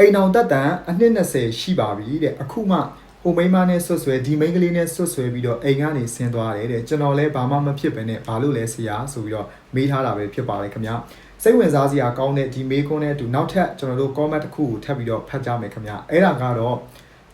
အိမ်အောင်တက်တန်အနှစ်20ရှိပါပြီတဲ့အခုမှဟိုမိန်းမနဲ့ဆွတ်ဆွဲဒီမိန်းကလေးနဲ့ဆွတ်ဆွဲပြီးတော့အိမ်ကနေဆင်းသွားတယ်တဲ့ကျွန်တော်လည်းဘာမှမဖြစ်ပဲနဲ့ဘာလို့လဲဆရာဆိုပြီးတော့မေးထားတာပဲဖြစ်ပါတယ်ခင်ဗျစိတ်ဝင်စားစရာကောင်းတဲ့ဒီမေးခွန်းနဲ့အတူနောက်ထပ်ကျွန်တော်တို့ comment တစ်ခုကိုထပ်ပြီးတော့ဖတ်ကြမယ်ခင်ဗျအဲ့ဒါကတော့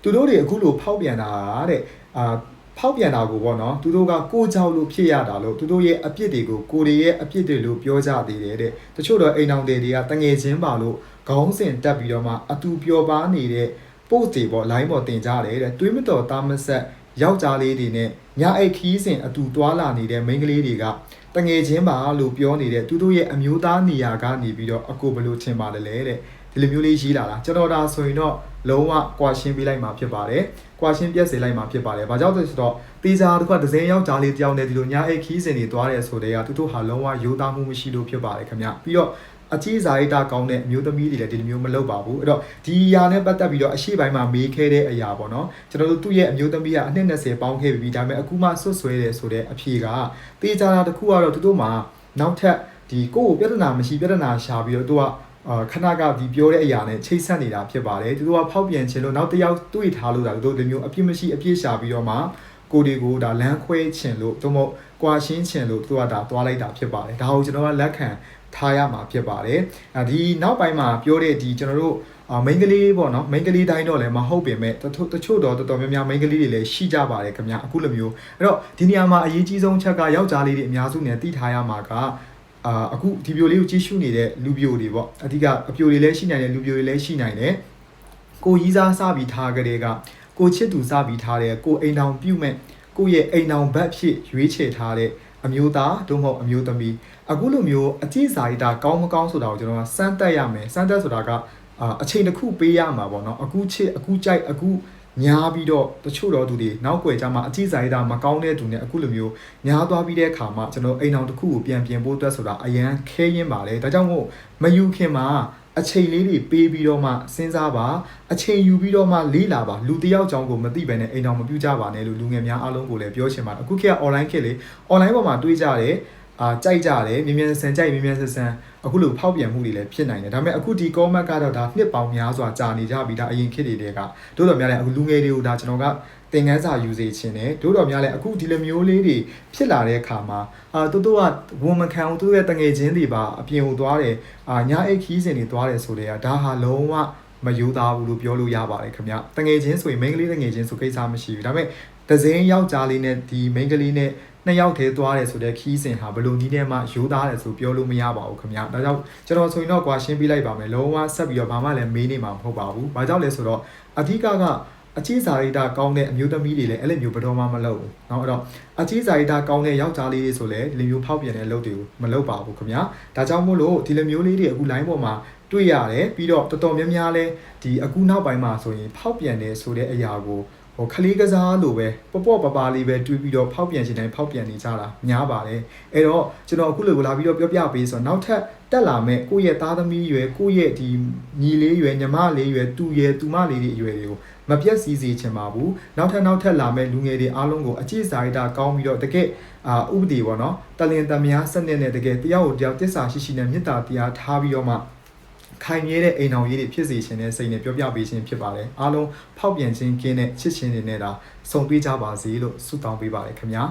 သူတို့တွေအခုလိုဖောက်ပြန်တာတဲ့အာဖောက်ပြန်တာကိုပေါ့နော်သူတို့ကကိုကြောက်လို့ဖြစ်ရတာလို့သူတို့ရဲ့အပြစ်တွေကိုကိုတွေရဲ့အပြစ်တွေလို့ပြောကြသေးတယ်တဲ့တချို့တော့အိမ်အောင်တွေကတငယ်ချင်းပါလို့ ခေါင်းစဉ်တက်ပြီးတော့မှအတူပျော်ပါနေတဲ့ post တွေပေါ့ line ပေါ်တင်ကြတယ်တဲ့တွေးမတော်သားမဆက်ယောက်ျားလေးတွေနဲ့ညအိတ်ခီးစဉ်အတူတွာလာနေတဲ့မိန်းကလေးတွေကတငယ်ချင်းပါလို့ပြောနေတဲ့သူတို့ရဲ့အမျိုးသားနေရာကနေပြီးတော့အကိုဘယ်လို့ထင်ပါလဲတဲ့ဒီလိုမျိုးလေးရေးလာတာကျွန်တော်ဒါဆိုရင်တော့လုံးဝကွာရှင်းပေးလိုက်မှာဖြစ်ပါတယ်ကွာရှင်းပြက်စေလိုက်မှာဖြစ်ပါတယ်ဘာကြောင့်လဲဆိုတော့တေးစားတစ်ခွက်ဒဇင်းယောက်ျားလေးတယောက်နဲ့ဒီလိုညအိတ်ခီးစဉ်တွေတွားတယ်ဆိုတဲ့ကသူတို့ဟာလုံးဝရိုးသားမှုမရှိလို့ဖြစ်ပါတယ်ခင်ဗျပြီးတော့ အကြီးစားရိတာကောင်းတဲ့အမျိုးသမီးတွေလည်းဒီလိုမျိုးမလုပ်ပါဘူးအဲ့တော့ဒီအရာနဲ့ပတ်သက်ပြီးတော့အရှိပိုင်းမှာမေးခဲ့တဲ့အရာပေါ့နော်ကျွန်တော်တို့သူ့ရဲ့အမျိုးသမီးကအနှစ်20ပေါင်းခဲ့ပြီဒါပေမဲ့အခုမှဆွတ်ဆွဲတယ်ဆိုတဲ့အဖြေကတေးကြတာတစ်ခုကတော့သူတို့မှာနောက်ထပ်ဒီကိုယ့်ကိုပြဿနာမရှိပြဿနာရှာပြီးတော့သူကအာခဏကဒီပြောတဲ့အရာနဲ့ချိတ်ဆက်နေတာဖြစ်ပါတယ်သူတို့ကဖောက်ပြန်ခြင်းလို့နောက်တစ်ယောက်တွေ့ထားလို့ဒါသူတို့ဒီမျိုးအပြစ်မရှိအပြစ်ရှာပြီးတော့မှကိုဒီကိုဒါလမ်းခွဲခြင်းလို့သို့မဟုတ်ကွာရှင်းခြင်းလို့သူကဒါသွားလိုက်တာဖြစ်ပါတယ်ဒါကိုကျွန်တော်ကလက်ခံ ထားရမှာဖြစ်ပါတယ်အဲဒီနောက်ပိုင်းမှာပြောတဲ့ဒီကျွန်တော်တို့အာမိန်းကလေးပေါ့နော်မိန်းကလေးတိုင်းတော့လည်းမဟုတ်ပေမဲ့တချို့တချို့တော့တော်တော်များများမိန်းကလေးတွေလည်းရှိကြပါတယ်ခင်ဗျအခုလိုမျိုးအဲ့တော့ဒီနေရာမှာအရေးကြီးဆုံးချက်ကယောက်ျားလေးတွေအများစုနဲ့သိထားရမှာကအာအခုဒီဗီဒီယိုလေးကိုကြည့်ရှုနေတဲ့လူပြိုတွေပေါ့အဓိကအပြိုတွေလည်းရှိနိုင်တယ်လူပြိုတွေလည်းရှိနိုင်တယ်ကိုရီးစားစပြီးထားကြတဲ့ကကိုချစ်သူစပြီးထားတဲ့ကိုအိမ်တောင်ပြုတ်မဲ့ကိုရဲ့အိမ်တောင်ဘက်ဖြစ်ရွေးချယ်ထားတဲ့ အမျိုးသားသို့မဟုတ်အမျိုးသမီးအခုလိုမျိုးအကြည့်စာရိတာကောင်းမကောင်းဆိုတာကိုကျွန်တော်ကစမ်းတက်ရမယ်စမ်းတက်ဆိုတာကအာအချိန်တစ်ခုပေးရမှာပေါ့နော်အခုချစ်အခုကြိုက်အခု ညားပြီးတော့တချို့တော့သူတွေနောက်ွယ်ကြမှာအကြည့်စာရိတာမကောင်းတဲ့သူနဲ့အခုလိုမျိုးညားသွားပြီးတဲ့အခါမှာကျွန်တော်အိမ်အောင်တစ်ခုကိုပြန်ပြင်ဖို့အတွက်ဆိုတာအရန်ခဲရင်ပါလေဒါကြောင့်မို့မယူခင်မှာအချိန်လေးတွေပေးပြီးတော့မှစဉ်းစားပါအချိန်ယူပြီးတော့မှလေးလာပါလူတစ်ယောက်ကြောင့်ကိုမသိဘဲနဲ့အိမ်တော်မပြုတ်ကြပါနဲ့လို့လူငယ်များအားလုံးကိုလည်းပြောချင်ပါတယ်အခုခေတ်က online ခေတ်လေ online ပေါ်မှာတွေးကြတယ် အာကြိုက်ကြတယ်မြင်မြန်ဆန်ကြိုက်မြင်မြန်ဆန်ဆန်အခုလိုဖောက်ပြန်မှုတွေလည်းဖြစ်နိုင်တယ်ဒါပေမဲ့အခုဒီ comment ကတော့ဒါနှစ်ပေါင်းများစွာကြာနေကြပြီဒါအရင်ခေတ်တွေကတို့တော်များလည်းအခုလူငယ်တွေကိုဒါကျွန်တော်ကသင်ခန်းစာယူစေချင်တယ်တို့တော်များလည်းအခုဒီလိုမျိုးလေးတွေဖြစ်လာတဲ့အခါမှာအာတူတူကဝန်မခံဘူးသူ့ရဲ့တငယ်ချင်းတွေပါအပြင်ကိုသွားတယ်အာညအိတ်ခီးစင်တွေသွားတယ်ဆိုတဲ့ကဒါဟာလုံးဝ မယိုးသားဘူးလို့ပြောလို့ရပါတယ်ခင်ဗျတငယ်ချင်းဆိုရင်မိန်းကလေးတငယ်ချင်းဆိုကိစ္စမရှိဘူးဒါပေမဲ့ဒဇင်းယောက်ျားလေးနဲ့ဒီမိန်းကလေးနဲ့နှစ်ယောက်တည်းသွားတယ်ဆိုတဲ့ခီးစဉ်ဟာဘလို့နီးထဲမှာရိုးသားတယ်ဆိုပြောလို့မရပါဘူးခင်ဗျာဒါကြောင့်ကျွန်တော်ဆိုရင်တော့ကွာရှင်းပြလိုက်ပါမယ်လုံးဝဆက်ပြီးတော့ဘာမှလည်းမေးနေမှာမဟုတ်ပါဘူးဘာကြောင့်လဲဆိုတော့အဓိကက အချီးစာရိတာကောင်းတဲ့အမျိုးသမီးတွေလည်းအဲ့လိုမျိုးဘယ်တော့မှမလုပ်ဘူးเนาะအဲ့တော့အချီးစာရိတာကောင်းတဲ့ယောက်ျားလေးတွေဆိုလည်းဒီလိုမျိုးဖောက်ပြန်တဲ့လုပ်တွေကိုမလုပ်ပါဘူးခင်ဗျာဒါကြောင့်မို့လို့ဒီလိုမျိုးလေးတွေအခု line ပေါ်မှာတွေ့ရတယ်ပြီးတော့တော်တော်များများလဲဒီအခုနောက်ပိုင်းမှာဆိုရင်ဖောက်ပြန်တယ်ဆိုတဲ့အရာကို ဟိုခလေးကစားလိုပဲပေါ့ပေါ့ပပလေးပဲတွေးပြီးတော့ဖောက်ပြန်ခြင်းတိုင်းဖောက်ပြန်နေကြတာများပါတယ်အဲ့တော့ကျွန်တော်အခုလိုလာပြီးတော့ပြောပြပေးဆိုတော့နောက်ထပ်တက်လာမဲ့ကိုယ့်ရဲ့သားသမီးရွယ်ကိုယ့်ရဲ့ဒီညီလေးရွယ်ညီမလေးရွယ်တူရွယ်တူမလေးတွေအရွယ်တွေကိုမပြတ်စည်းစေချင်ပါဘူးနောက်ထပ်နောက်ထပ်လာမဲ့လူငယ်တွေအားလုံးကိုအကြည့်စာရိတာကောင်းပြီးတော့တကယ်အာဥပဒေပေါ့နော်တလင်တမယာစနစ်နဲ့တကယ်တရားကိုတရားတစ္ဆာရှိရှိနဲ့မေတ္တာတရားထားပြီးတော့မှ ခိုင်မြဲတဲ့အိမ်တော်ရေးတွေဖြစ်စေခြင်းနဲ့စိတ်နဲ့ပြောပြပေးခြင်းဖြစ်ပါတယ်အားလုံးဖောက်ပြန်ခြင်းကင်းတဲ့ချစ်ခြင်းတွေနဲ့ဒါစုံတွေ့ကြပါစေလို့ဆုတောင်းပေးပါတယ်ခင်ဗျာ